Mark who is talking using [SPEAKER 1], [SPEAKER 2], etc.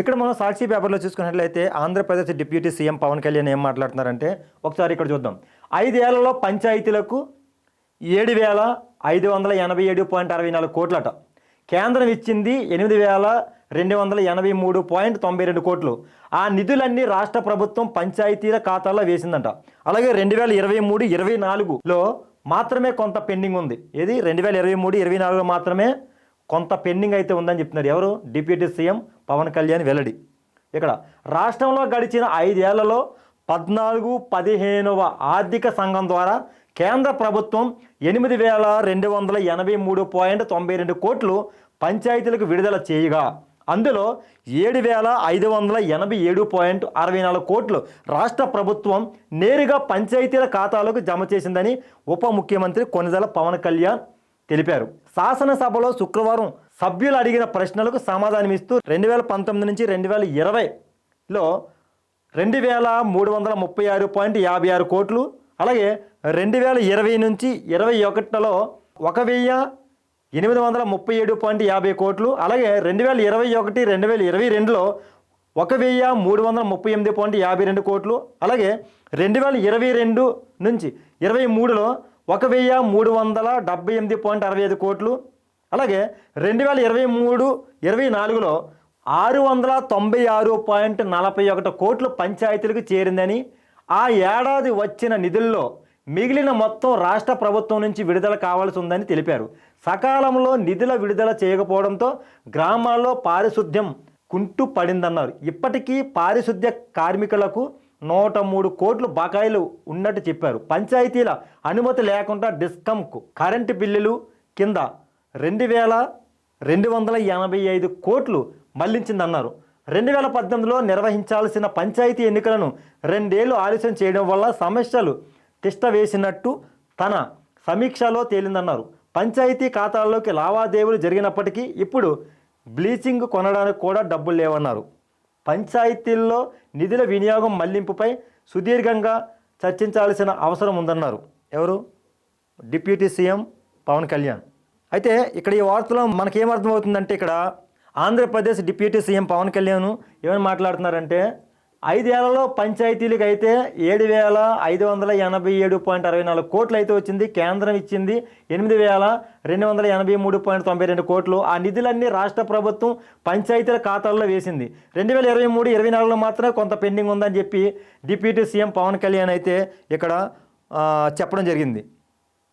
[SPEAKER 1] ఇక్కడ మనం సాక్షి పేపర్లో చూసుకున్నట్లయితే ఆంధ్రప్రదేశ్ డిప్యూటీ సీఎం పవన్ కళ్యాణ్ ఏం మాట్లాడుతున్నారంటే ఒకసారి ఇక్కడ చూద్దాం. ఐదేళ్ళలో పంచాయతీలకు ఏడు వేల ఐదు వందల ఎనభై ఏడు పాయింట్ అరవై నాలుగు కోట్లట. కేంద్రం ఇచ్చింది ఎనిమిది వేల రెండు వందల ఎనభై మూడు పాయింట్ తొంభై రెండు కోట్లు. ఆ నిధులన్నీ రాష్ట్ర ప్రభుత్వం పంచాయతీల ఖాతాల్లో వేసిందంట. అలాగే రెండు వేల ఇరవై మూడు ఇరవై నాలుగులో మాత్రమే కొంత పెండింగ్ ఉంది. ఏది? రెండు వేల ఇరవై మూడు ఇరవై నాలుగులో మాత్రమే కొంత పెండింగ్ అయితే ఉందని చెప్తున్నారు ఎవరు? డిప్యూటీ సీఎం పవన్ కళ్యాణ్ వెల్లడి. ఇక్కడ రాష్ట్రంలో గడిచిన ఐదేళ్ళలో పద్నాలుగు పదిహేనవ ఆర్థిక సంఘం ద్వారా కేంద్ర ప్రభుత్వం ఎనిమిది వేల రెండు వందల ఎనభై మూడు పాయింట్ తొంభై రెండు కోట్లు పంచాయతీలకు విడుదల చేయగా అందులో ఏడు వేల ఐదు వందల ఎనభై ఏడు పాయింట్ అరవై నాలుగు కోట్లు రాష్ట్ర ప్రభుత్వం నేరుగా పంచాయతీల ఖాతాలకు జమ చేసిందని ఉప ముఖ్యమంత్రి కొనిదల పవన్ కళ్యాణ్ తెలిపారు. శాసనసభలో శుక్రవారం సభ్యులు అడిగిన ప్రశ్నలకు సమాధానమిస్తూ రెండు వేల పంతొమ్మిది నుంచి రెండు వేల ఇరవైలో రెండు వేల మూడు వందల ముప్పై ఆరు పాయింట్ యాభై ఆరు కోట్లు అలాగే రెండు వేల ఇరవై నుంచి ఇరవై ఒకటిలో ఒక వెయ్యి ఎనిమిది వందల ముప్పై ఏడు పాయింట్ యాభై కోట్లు అలాగే రెండు వేల ఇరవై ఒకటి రెండు వేల ఇరవై రెండులో ఒక వెయ్యి మూడు వందల ముప్పై ఎనిమిది పాయింట్ యాభై రెండు కోట్లు అలాగే రెండు వేల ఇరవై రెండు నుంచి ఇరవై మూడులో ఒక వెయ్యి మూడు వందల డెబ్బై ఎనిమిది పాయింట్ అరవై ఐదు కోట్లు. అలాగే రెండు వేల ఇరవై మూడు ఇరవై నాలుగులో ఆరు వందల తొంభై ఆరు పాయింట్ నలభై ఒకటి కోట్లు పంచాయతీలకు చేరిందని ఆ ఏడాది వచ్చిన నిధుల్లో మిగిలిన మొత్తం రాష్ట్ర ప్రభుత్వం నుంచి విడుదల కావాల్సి ఉందని తెలిపారు. సకాలంలో నిధుల విడుదల చేయకపోవడంతో గ్రామాల్లో పారిశుద్ధ్యం కుంటు పడిందన్నారు ఇప్పటికీ పారిశుద్ధ్య కార్మికులకు నూట మూడు కోట్లు బకాయిలు ఉన్నట్టు చెప్పారు. పంచాయతీల అనుమతి లేకుండా డిస్కమ్కు కరెంటు బిల్లులు కింద రెండు వేల రెండు వందల ఎనభై ఐదు కోట్లు మళ్ళించిందన్నారు. రెండు వేల పద్దెనిమిదిలో నిర్వహించాల్సిన పంచాయతీ ఎన్నికలను రెండేళ్ళు ఆలస్యం చేయడం వల్ల సమస్యలు తిష్ట వేసినట్టు తన సమీక్షలో తేలిందన్నారు. పంచాయతీ ఖాతాల్లోకి లావాదేవీలు జరిగినప్పటికీ ఇప్పుడు బ్లీచింగ్ కొనడానికి కూడా డబ్బులు లేవన్నారు. పంచాయతీల్లో నిధుల వినియోగం మళ్ళింపుపై సుదీర్ఘంగా చర్చించాల్సిన అవసరం ఉందన్నారు. ఎవరు? Deputy CM Pawan Kalyan. అయితే ఇక్కడ ఈ వార్తలో మనకేమర్థమవుతుందంటే ఇక్కడ ఆంధ్రప్రదేశ్ డిప్యూటీ సీఎం పవన్ కళ్యాణ్ ఏమని మాట్లాడుతున్నారంటే ఐదేళ్ళలో పంచాయతీలకు అయితే ఏడు వేల ఐదు వందల ఎనభై ఏడు పాయింట్ అరవై నాలుగు కోట్లు అయితే వచ్చింది. కేంద్రం ఇచ్చింది ఎనిమిది వేల రెండు వందల ఎనభై మూడు పాయింట్ తొంభై రెండు కోట్లు. ఆ నిధులన్నీ రాష్ట్ర ప్రభుత్వం పంచాయతీల ఖాతాల్లో వేసింది. రెండు వేల ఇరవై మూడు ఇరవై నాలుగులో మాత్రమే కొంత పెండింగ్ ఉందని చెప్పి డిప్యూటీ సీఎం పవన్ కళ్యాణ్ అయితే ఇక్కడ చెప్పడం జరిగింది.